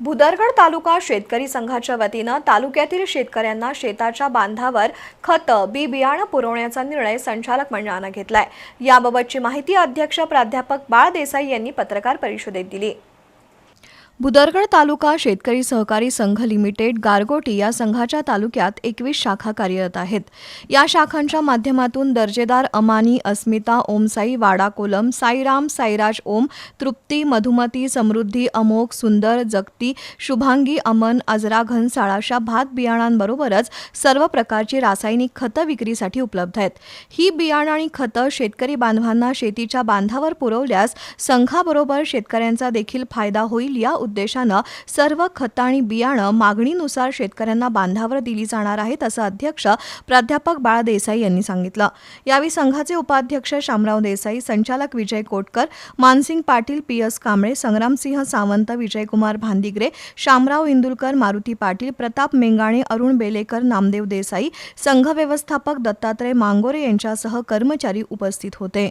भुदरगड तालुका शेतकरी संघाच्या वतीनं तालुक्यातील शेतकऱ्यांना शेताच्या बांधावर खतं बी बियाणं पुरवण्याचा निर्णय संचालक मंडळानं घेतलाय. याबाबतची माहिती अध्यक्ष प्राध्यापक बाळ देसाई यांनी पत्रकार परिषदेत दिली. भुदरगड तालुका शेतकरी सहकारी संघ लिमिटेड गारगोटी या संघाच्या तालुक्यात एकवीस शाखा कार्यरत आहेत. या शाखांच्या माध्यमातून दर्जेदार अमानी अस्मिता ओमसाई वाडा कोलम साईराम साईराज ओम तृप्ती मधुमती समृद्धी अमोघ सुंदर जगती शुभांगी अमन अजरा घनसाळ अशा भात बियाणांबरोबरच सर्व प्रकारची रासायनिक खतं विक्रीसाठी उपलब्ध आहेत. ही बियाणं आणि खतं शेतकरी बांधवांना शेतीच्या बांधावर पुरवल्यास संघाबरोबर शेतकऱ्यांचा देखील फायदा होईल या उद्देशानं सर्व खतं आणि बियाणं मागणीनुसार शेतकऱ्यांना बांधावर दिली जाणार आहेत असं अध्यक्ष प्राध्यापक बाळ देसाई यांनी सांगितलं. यावेळी संघाचे उपाध्यक्ष शामराव देसाई संचालक विजय कोटकर मानसिंग पाटील पी एस कांबळे संग्रामसिंह सावंत विजयकुमार भांदिग्रे शामराव इंदुलकर मारुती पाटील प्रताप मेंगाणे अरुण बेलेकर नामदेव देसाई संघ व्यवस्थापक दत्तात्रय मांगोरे यांच्यासह कर्मचारी उपस्थित होते.